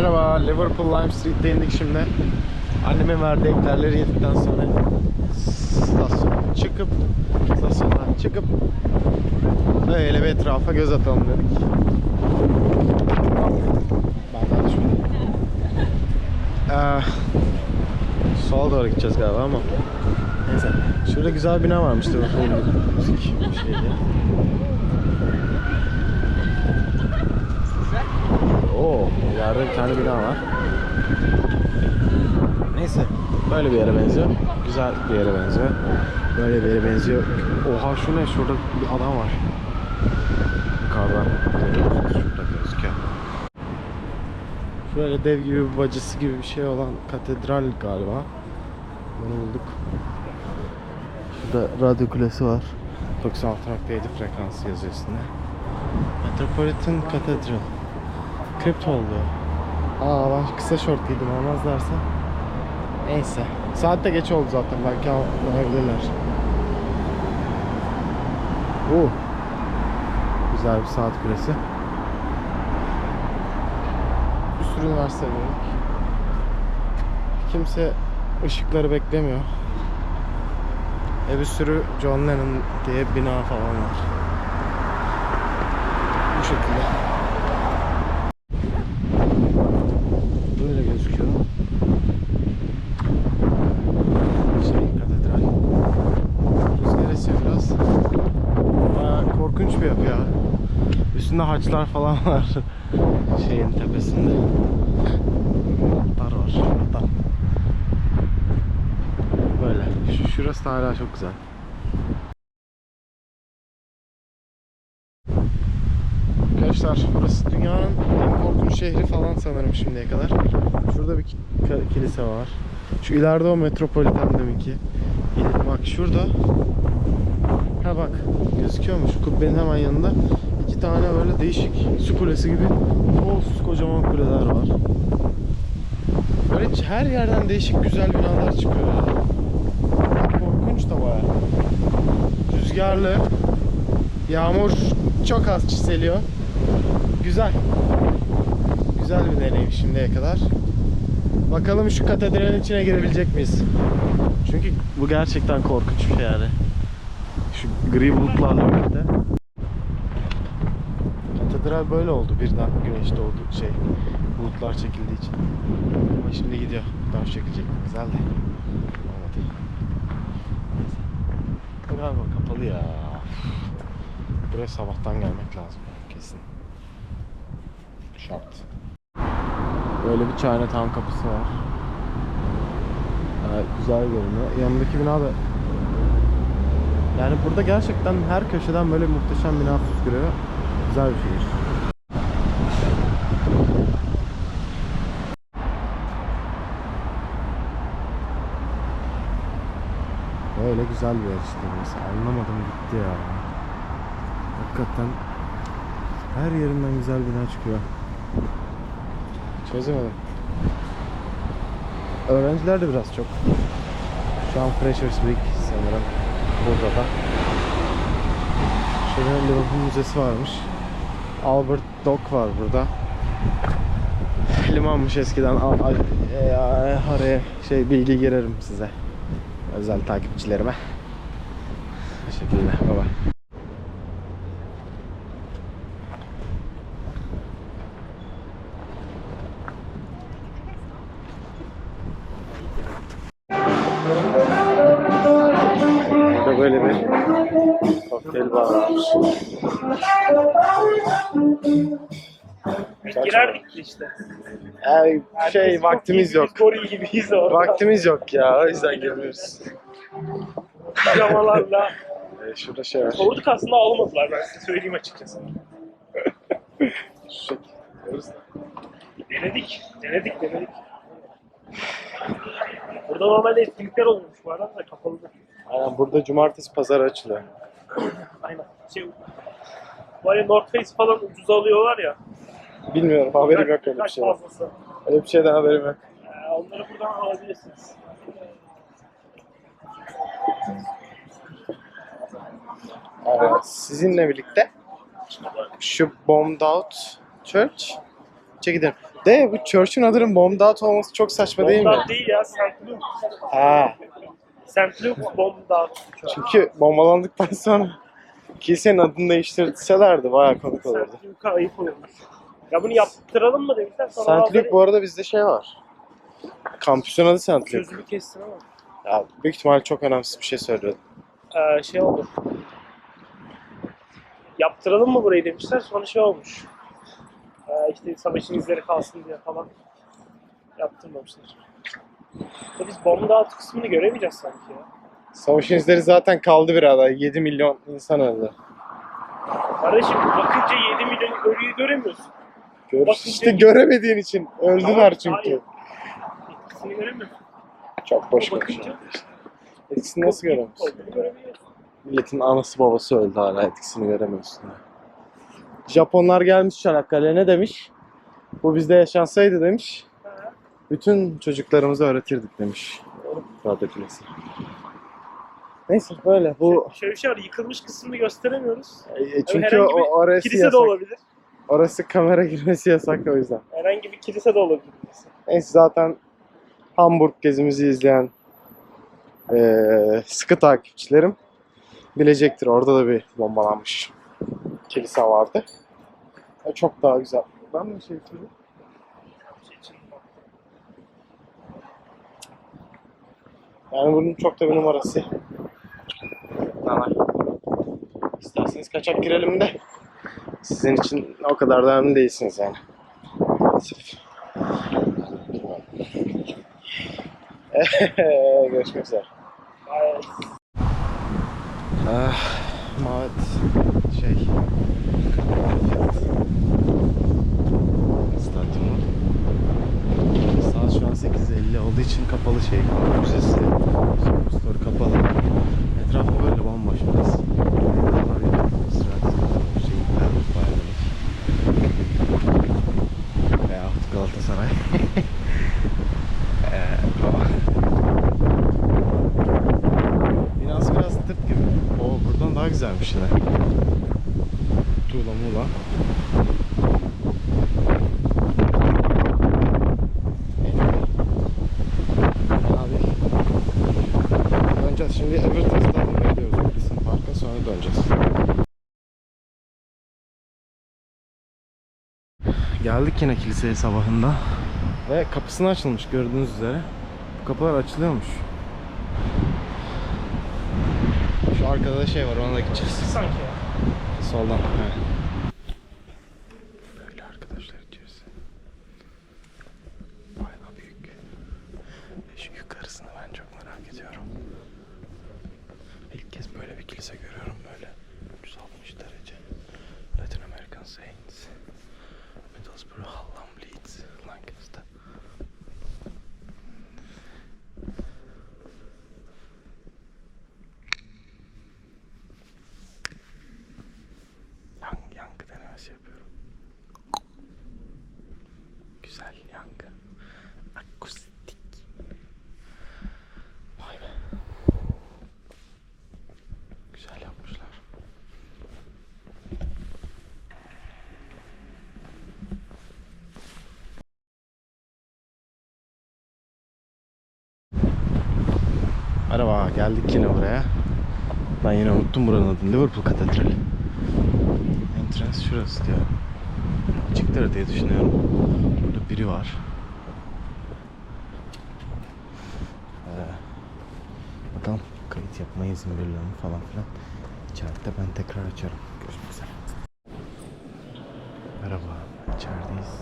Merhaba, Liverpool Lime Street'te indik şimdi. Annemin verdiği eklerleri yedikten sonra stasyona çıkıp stasyondan çıkıp böyle bir etrafa göz atalım dedik. Benden şöyle. Ee, sola doğru gideceğiz galiba ama neyse. Şurada güzel bir bina varmış Liverpool müzik şeydi. İleride bir tane bina var. Neyse, böyle bir yere benziyor. Güzel bir yere benziyor. Böyle bir yere benziyor. Oha şu ne? Şurada bir adam var. Yukarıdan. Şurada gözüküyor. Şöyle dev gibi bir bacısı gibi bir şey olan katedral galiba. Bunu bulduk. Şurada radyo kulesi var. 96.7 frekans yazıyor üstünde. Metropolitan Cathedral. Kripto oldu. Aa ben kısa şort giydim olmaz derse. Neyse. Saat de geç oldu zaten belki almayabilirler. Oo. Güzel bir saat kulesi. Bir sürü üniversite gördük. Kimse ışıkları beklemiyor. E bir sürü John Lennon diye bina falan var. Bu şekilde. Böyle gözüküyor. Şey katedral. Rüzgar esiyor biraz. Bayağı korkunç bir yapı ya. Üstünde haçlar falan var. Şeyin tepesinde. Atlar var. Hatta. Böyle. Şu, şurası da hala çok güzel. Arkadaşlar burası dünyanın en korkunç şehri falan sanırım şimdiye kadar. Şurada bir kilise var. Şu ileride o metropoliten deminki. Bak şurada. Ha bak gözüküyor mu? Şu kubbenin hemen yanında iki tane böyle değişik su kulesi gibi koz kocaman kuleler var. Böyle her yerden değişik güzel binalar çıkıyor ya. Korkunç da baya. Rüzgarlı. Yağmur çok az çiseliyor. Güzel. Güzel bir deneyim şimdiye kadar. Bakalım şu katedralin içine girebilecek miyiz? Çünkü bu gerçekten korkunç bir şey yani. Şu gri bulutlarla birlikte. Katedral böyle oldu birden güneş doğdu şey bulutlar çekildiği için. Ama şimdi gidiyor. Daha çekilecek. Güzel de. Olmadı. Neyse. Galiba kapalı ya. Buraya sabahtan gelmek lazım kesin. Şart. Böyle bir Chinatown kapısı var. Evet, güzel görünüyor. Yanındaki bina da yani burada gerçekten her köşeden böyle muhteşem bina fışkırıyor. Güzel bir şehir. Böyle güzel bir yer işte. Anlamadım gitti ya. Hakikaten her yerinden güzel bina çıkıyor. Çözemedim. Öğrenciler de biraz çok. Şu an Freshers Week sanırım burada da. Şurada Liverpool Müzesi varmış. Albert Dock var burada. Limanmış eskiden. Al, al, e, a- araya şey bilgi girerim size. Özel takipçilerime. Teşekkürler. Baba. Burada böyle bir kokteyl bar varmış. Girerdik işte. Ay, şey vaktimiz yok. Gori gibiyiz orada. Vaktimiz yok ya. O yüzden girmiyoruz. Pijamalarla. Ee, şurada şey var. Sorduk aslında almadılar ben size söyleyeyim açıkçası. Şu. Denedik. Denedik denedik. Burada normalde etkinlikler oluyormuş bu arada da kapalı. Aynen burada cumartesi pazar açılıyor. Aynen. Şey, böyle North Face falan ucuz alıyorlar ya. Bilmiyorum haberim yok öyle bir şeyden. fazlası. Öyle bir şeyden haberim yok. Ee, onları buradan alabilirsiniz. Evet, sizinle birlikte şu Bombed Out Church çekilir. De bu Church'un adının Bombed Out olması çok saçma değil mi? Bomba değil ya. St. Luke. Ha. St. Luke bomba. Çünkü bombalandıktan sonra kilisenin adını değiştirselerdi bayağı komik olurdu. St. Luke'a ayıp olurmuş. Ya bunu yaptıralım mı demişler. Sonra bazıları bu arada bizde şey var. Kampüsün adı St. Luke. Gözümü kestin ama. Ya büyük ihtimal çok önemsiz bir şey söylüyordu. Ee, şey oldu. Yaptıralım mı burayı demişler. Sonra şey olmuş. Ee, işte savaşın izleri kalsın diye falan. Yaptırmamışlar. Ya biz bomba altı kısmını göremeyeceğiz sanki ya. Savaşın izleri zaten kaldı birader. 7 milyon insan öldü. Kardeşim bakınca 7 milyon ölüyü göremiyorsun. Gör, işte göremediğin için öldüler Tamam, çünkü. hayır. Göremiyorsun. Çok boş konuşuyor. Etkisini nasıl göremiyorsun? Milletin anası babası öldü hala etkisini göremiyorsun. Japonlar gelmiş Çanakkale'ye ne demiş? Bu bizde yaşansaydı demiş. Bütün çocuklarımıza öğretirdik demiş. Radyo Kulesi. Neyse böyle bu Şöyle bir şey var, yıkılmış kısmını gösteremiyoruz. e, çünkü herhangi bir o, orası Kilise yasak. de olabilir. Orası kamera girmesi yasak o yüzden. Herhangi bir kilise de olabilir. Neyse zaten Hamburg gezimizi izleyen eee, sıkı takipçilerim bilecektir. Orada da bir bombalanmış kilise vardı. E, Çok daha güzel. Ben mi şey söyleyeyim? Yani bunun çok da bir numarası. Tamam. İsterseniz kaçak girelim de sizin için o kadar da önemli değilsiniz yani. Maalesef. Görüşmek üzere. Bayağı Ah, Mavet şey Stadyumu Saat şu an 8.50 olduğu için kapalı şey müzesi Geldik yine kiliseye sabahında. Ve kapısını açılmış gördüğünüz üzere. Bu kapılar açılıyormuş. Şu arkada da şey var ona da gideceğiz. sanki ya. Soldan. He. Merhaba, geldik yine buraya. Ben yine unuttum buranın adını. Liverpool Katedrali. Entrance şurası diyor. Açıktır diye düşünüyorum. Burada biri var. Ee, bakalım kayıt yapma izin veriyor mu falan filan. İçeride ben tekrar açarım. Görüşmek üzere. Merhaba, içerideyiz.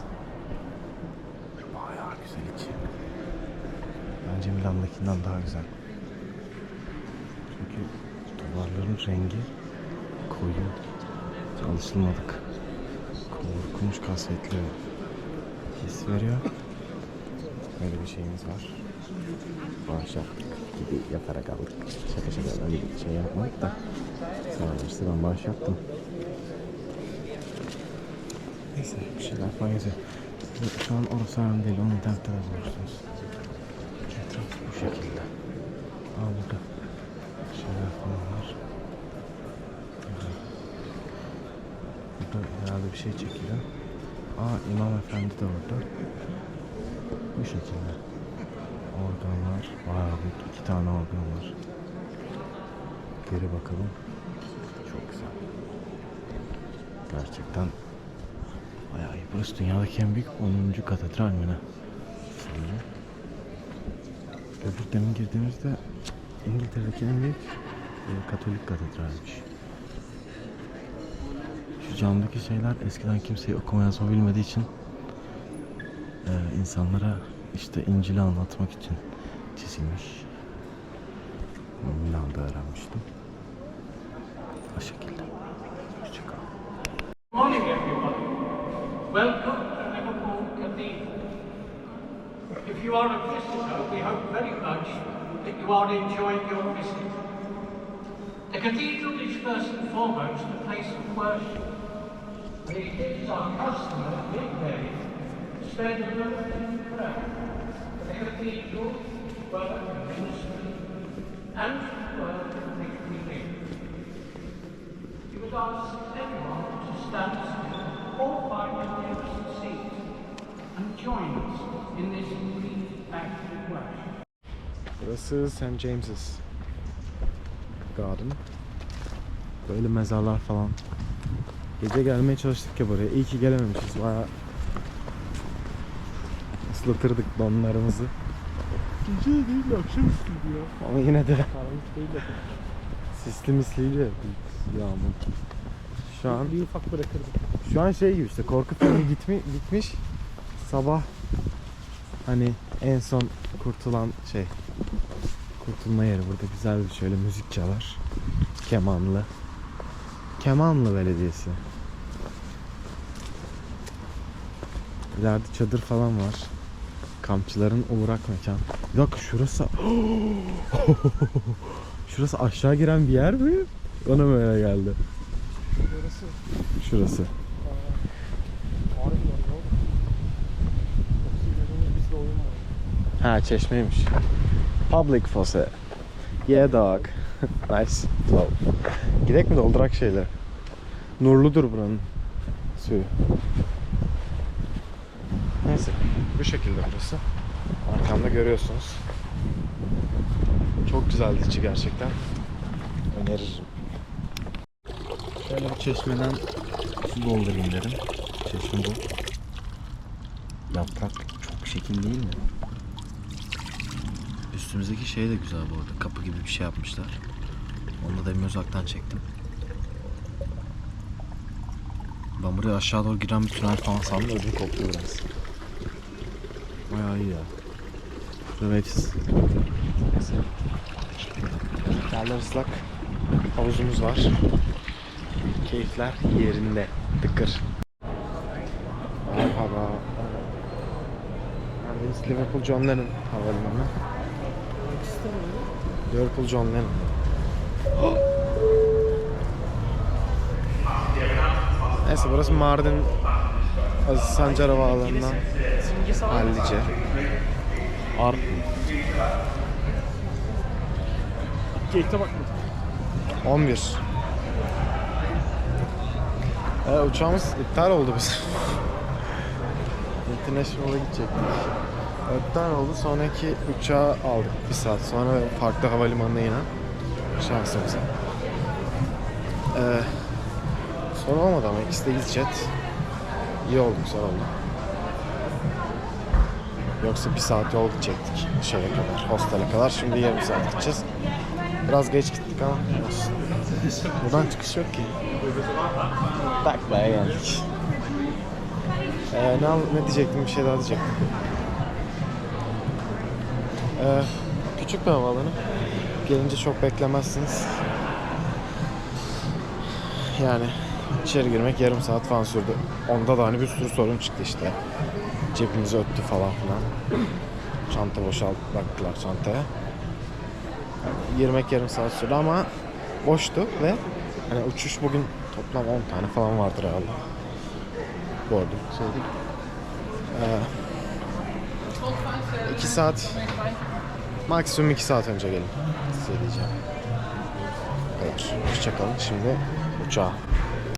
Bayağı güzel içi. Bence Milan'dakinden daha güzel. Çünkü duvarların rengi koyu. Hiç alışılmadık. Korkunç kasvetli his veriyor. Böyle bir şeyimiz var. Bağış gibi yaparak aldık. Şaka şaka öyle bir şey yapmadık da. Sağ olursa ben bağış yaptım. Neyse bir şeyler falan yazıyor. Şu an orası önemli değil. Onu internette de bulursunuz. Etraf bu şekilde. Aa burada şeyler falan var. Herhalde bir şey çekiyor. Aa İmam Efendi de orada. Bu şekilde. Organlar bayağı büyük. iki tane organ var. Geri bakalım. Çok güzel. Gerçekten bayağı iyi. Burası dünyadaki en büyük 10. katedral mi ne? Öbür demin girdiğimizde İngiltere'deki en büyük e, Katolik katedralmiş. Camdaki şeyler eskiden kimseyi okuma yazma bilmediği için e, insanlara işte İncil'i anlatmak için çizilmiş. Milan'da öğrenmiştim. O şekilde. Hoşçakalın. Morning, everybody. Welcome to Liverpool Cathedral. If you are a visitor, we hope very much that you are enjoying your visit. The cathedral is first and foremost a place of worship. And it is our custom at midday to spend a moment in prayer. For the cathedral, work and ministry, and work which we live. We would ask everyone to stand still or find a nearest seat and join us in this brief act of worship. Burası St. James's Garden. Böyle mezarlar falan. Gece gelmeye çalıştık ya buraya. İyi ki gelememişiz. Bayağı ıslatırdık donlarımızı. Gece değil akşamüstüydü ya. Ama yine de Karanlık değil de. sisli misliydi ya. Yağmur. Şu an Bir ufak bırakırdım. Şu an şey gibi işte korku filmi gitmi, bitmiş. Sabah hani en son kurtulan şey kurtulma yeri burada güzel bir şöyle müzik çalar. Kemanlı. Kemanlı Belediyesi. İleride çadır falan var. Kampçıların uğrak mekan. Bir dakika şurası Şurası aşağı giren bir yer mi? Bana böyle geldi. Burası. Şurası. Var. Ha çeşmeymiş. Public faucet. Yeah dog. nice. Wow. Gidek mi doldurak şeyler? Nurludur buranın suyu. Neyse. Bu şekilde burası. Arkamda görüyorsunuz. Çok güzel içi gerçekten. Öneririm. Şöyle bir çeşmeden su doldurayım dedim. Çeşme bu. Yaprak çok şekil değil mi? Üstümüzdeki şey de güzel bu arada. Kapı gibi bir şey yapmışlar. Onu da demin uzaktan çektim. Ben buraya aşağı doğru giren bir tünel falan sandım. Ödüm koptu biraz. Bayağı iyi ya. Neyse. Yerler ıslak. Havuzumuz var. Keyifler yerinde. Tıkır. Merhaba. Neredeyiz? Liverpool John Lennon Havalimanı. Liverpool John Lennon. Neyse burası Mardin Aziz Sancar var. Hallice. Arp. Gate'e bakmadım. 11. Ee, uçağımız iptal oldu biz. International'a gidecektik. İptal oldu. Sonraki uçağı aldık bir saat sonra farklı havalimanına inen şansımıza. Ee, sorun olmadı ama ikisi de EasyJet. İyi oldu, güzel oldu. Yoksa bir saat yol gidecektik şeye kadar, hostele kadar. Şimdi yarım saat gideceğiz. Biraz geç gittik ama olsun. Buradan çıkış yok ki. Taklaya geldik. Ee, ne, al- ne diyecektim? Bir şey daha diyecektim. Ee, küçük bir havaalanı. Gelince çok beklemezsiniz. Yani içeri girmek yarım saat falan sürdü. Onda da hani bir sürü sorun çıktı işte. Cebimizi öttü falan filan. Çanta boşalt baktılar çantaya. Girmek yarım saat sürdü ama boştu ve hani uçuş bugün toplam 10 tane falan vardır herhalde. Gördüm, söyledik. Ee, 2 saat maksimum 2 saat önce gelin. Size diyeceğim. Evet, hoşçakalın. Şimdi uçağa.